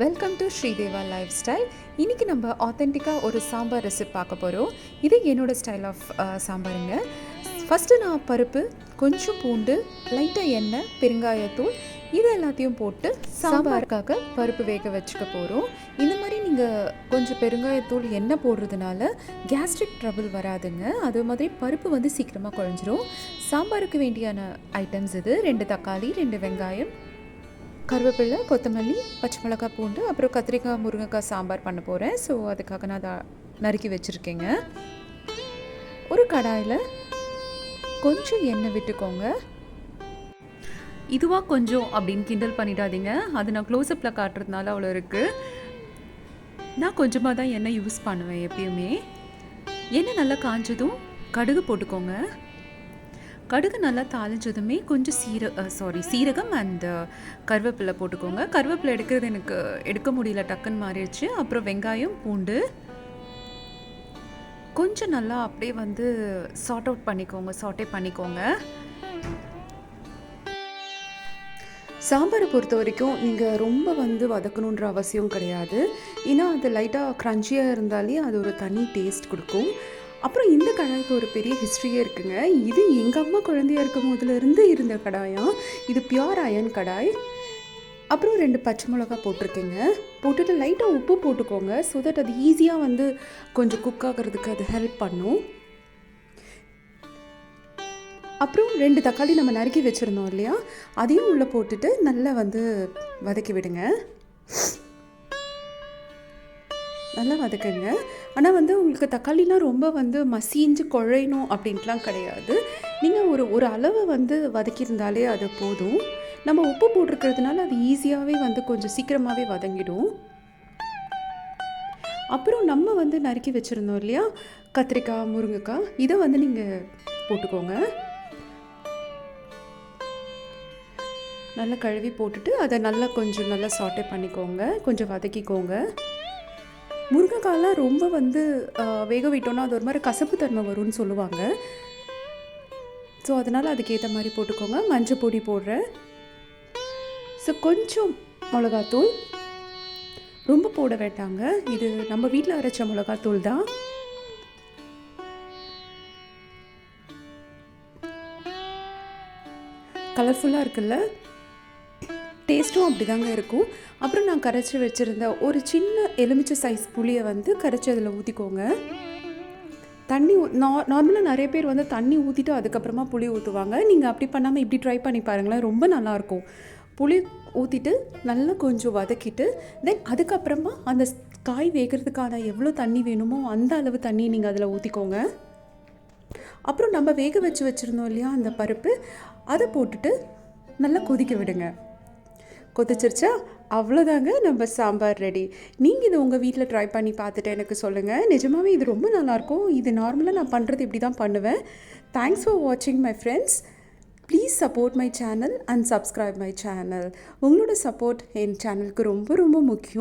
Welcome to Sreedeva life style இன்றைக்கி நம்ம ஆத்தென்டிக்காக ஒரு சாம்பார் ரெசிபி பார்க்க போகிறோம் இது என்னோடய ஸ்டைல் ஆஃப் சாம்பாருங்க. ஃபஸ்ட்டு நான் பருப்பு கொஞ்சம் பூண்டு லைட்டாக எண்ணெய் பெருங்காயத்தூள் இது எல்லாத்தையும் போட்டு சாம்பாருக்காக பருப்பு வேக வச்சுக்க போகிறோம் இந்த மாதிரி நீங்கள் கொஞ்சம் பெருங்காயத்தூள் எண்ணெய் போடுறதுனால கேஸ்ட்ரிக் ட்ரபிள் வராதுங்க. அது மாதிரி பருப்பு வந்து சீக்கிரமாக குழஞ்சிரும். சாம்பாருக்கு வேண்டியான ஐட்டம்ஸ் இது. ரெண்டு தக்காளி ரெண்டு வெங்காயம் கருவேப்பிலை கொத்தமல்லி பச்சை மிளகாய் பூண்டு அப்புறம் கத்திரிக்காய் முருங்கைக்காய் சாம்பார் பண்ண போகிறேன் ஸோ அதுக்காக நான் அதை நறுக்கி வச்சுருக்கேங்க. ஒரு கடாயில் கொஞ்சம் எண்ணெய் விட்டுக்கோங்க. இதுவாக கொஞ்சம் அப்படின்னு கிண்டல் பண்ணிடாதீங்க. அது நான் க்ளோஸ்அப்பில் காட்டுறதுனால அவ்வளோ இருக்குது நான் கொஞ்சமாக தான் எண்ணெய் யூஸ் பண்ணுவேன் எப்பயுமே. எண்ணெய் நல்லா காஞ்சதும் கடுகு போட்டுக்கோங்க. கடுகு நல்லா தாளிஞ்சதுமே கொஞ்சம் சீர சாரி சீரகம் அண்ட் கருவேப்பிலை போட்டுக்கோங்க. கருவேப்பிலை எடுக்கிறது எனக்கு எடுக்க முடியல டக்குன்னு மாறிடுச்சு. அப்புறம் வெங்காயம் பூண்டு. கொஞ்சம் நல்லா அப்படியே வந்து சார்ட் அவுட் பண்ணிக்கோங்க சார்ட்டே பண்ணிக்கோங்க. சாம்பாரை பொறுத்த வரைக்கும் நீங்கள் ரொம்ப வந்து வதக்கணுன்ற அவசியம் கிடையாது. ஏன்னா அது லைட்டாக க்ரன்ச்சியாக இருந்தாலே அது ஒரு தனி டேஸ்ட் கொடுக்கும். அப்புறம் இந்த கடாய்க்கு ஒரு பெரிய ஹிஸ்ட்ரியே இருக்குங்க. இது எங்கள் அம்மா குழந்தையா இருக்கும் போதுலேருந்து இருந்த கடாயம். இது பியோர் அயன் கடாய். அப்புறம் ரெண்டு பச்சை மிளகா போட்டிருக்கேங்க. போட்டுட்டு லைட்டாக உப்பு போட்டுக்கோங்க. ஸோ தட் அது ஈஸியாக வந்து கொஞ்சம் குக் ஆகிறதுக்கு அது ஹெல்ப் பண்ணும். அப்புறம் ரெண்டு தக்காளி நம்ம நறுக்கி வச்சுருந்தோம் இல்லையா? அதையும் உள்ளே போட்டுட்டு நல்லா வந்து வதக்கி விடுங்க. நல்லா வதக்குங்க. ஆனால் வந்து உங்களுக்கு தக்காளிலாம் ரொம்ப வந்து மசிஞ்சு குழையணும் அப்படின்ட்டுலாம் கிடையாது. நீங்கள் ஒரு ஒரு அளவை வந்து வதக்கியிருந்தாலே அது போதும். நம்ம உப்பு போட்டிருக்கிறதுனால அது ஈஸியாகவே வந்து கொஞ்சம் சீக்கிரமாகவே வதங்கிடும். அப்புறம் நம்ம வந்து நறுக்கி வச்சுருந்தோம் இல்லையா? கத்திரிக்காய் முருங்கைக்காய். இதை வந்து நீங்கள் போட்டுக்கோங்க. நல்லா கழுவி போட்டுட்டு அதை நல்லா கொஞ்சம் நல்லா சாட்டே பண்ணிக்கோங்க. கொஞ்சம் வதக்கிக்கோங்க. முருங்கைக்காயெலாம் ரொம்ப வந்து வேக விட்டோன்னா அது ஒரு மாதிரி கசப்பு தன்மை வரும்னு சொல்லுவாங்க. ஸோ அதனால் அதுக்கேற்ற மாதிரி போட்டுக்கோங்க. மஞ்சள் பொடி போடுறேன். ஸோ கொஞ்சம் மிளகாத்தூள். ரொம்ப போட வேண்டாங்க. இது நம்ம வீட்டில் அரைச்ச மிளகாத்தூள் தான். கலர்ஃபுல்லாக இருக்குல்ல? டேஸ்ட்டும் அப்படி தாங்க இருக்கும். அப்புறம் நான் கரைச்சி வச்சுருந்த ஒரு சின்ன எலுமிச்சை சைஸ் புளியை வந்து கரைச்சி அதில் ஊற்றிக்கோங்க தண்ணி நா நார்மலாக நிறைய பேர் வந்து தண்ணி ஊற்றிட்டு அதுக்கப்புறமா புளி ஊற்றுவாங்க நீங்கள் அப்படி பண்ணாமல் இப்படி ட்ரை பண்ணி பாருங்களேன் ரொம்ப நல்லாயிருக்கும் புளி ஊற்றிட்டு நல்லா கொஞ்சம் வதக்கிட்டு தென் அதுக்கப்புறமா அந்த காய் வேகிறதுக்கான எவ்வளோ தண்ணி வேணுமோ அந்த அளவு தண்ணி நீங்கள் அதில் ஊற்றிக்கோங்க அப்புறம் நம்ம வேக வச்சு வச்சுருந்தோம் இல்லையா அந்த பருப்பு அதை போட்டுட்டு நல்லா கொதிக்க விடுங்க. கொதிச்சிருச்சா? அவ்வளோதாங்க நம்ம சாம்பார் ரெடி நீங்கள் இது உங்கள் வீட்டில் ட்ரை பண்ணி பார்த்துட்டு எனக்கு சொல்லுங்கள் நிஜமாகவே இது ரொம்ப நல்லாயிருக்கும். இது நார்மலாக நான் பண்ணுறது இப்படி தான் பண்ணுவேன். தேங்க்ஸ் ஃபார் வாட்சிங் my friends please support my channel and subscribe my channel உங்களோட சப்போர்ட் என் சேனலுக்கு ரொம்ப ரொம்ப முக்கியம்.